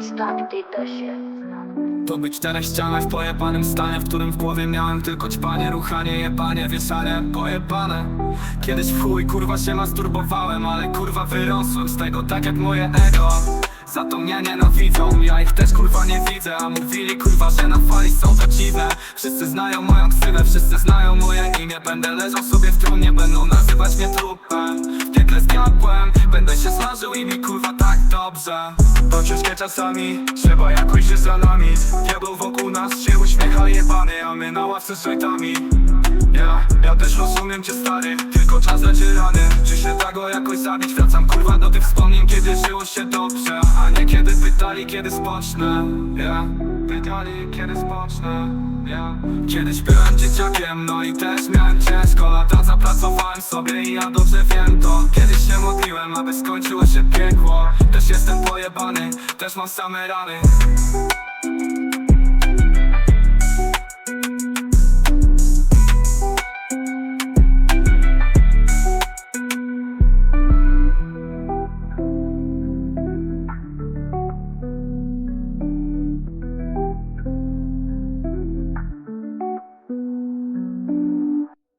Tak ty też się To być czterech ścianach w pojebanym stanie W którym w głowie miałem tylko ćpanie. Ruchanie, jebanie, wieszanie, pojebane. Kiedyś w chuj kurwa się masturbowałem Ale kurwa wyrosłem z tego tak jak moje ego. Za to mnie nienawidzą, ja ich też kurwa nie widzę. A mówili kurwa, że na fali są to dziwne. Wszyscy znają moją ksywę, wszyscy znają moje imię. Będę leżał sobie w trumnie, będą nazywać mnie trupem. W piekle z diabłem, będę się smażył i mi kurwa tak dobrze To ciężkie czasami, trzeba jakoś żyć z ranami Diabeł wokół nas się uśmiecha jebany A my na ławce z żejtami ja, ja też rozumiem cię stary, tylko czas leczy rany. Czy się da go jakoś zabić? Wracam kurwa do tych wspomnień, kiedy żyło się dobrze A pytali, kiedy spocznę Ja, pytali, kiedy spocznę Ja, kiedyś byłem dzieciakiem, no i też miałem ciężko. Lata zapracowałem sobie i ja dobrze wiem to. Kiedyś się modliłem, aby skończyło się piekło. Też jestem pojebany, też mam same rany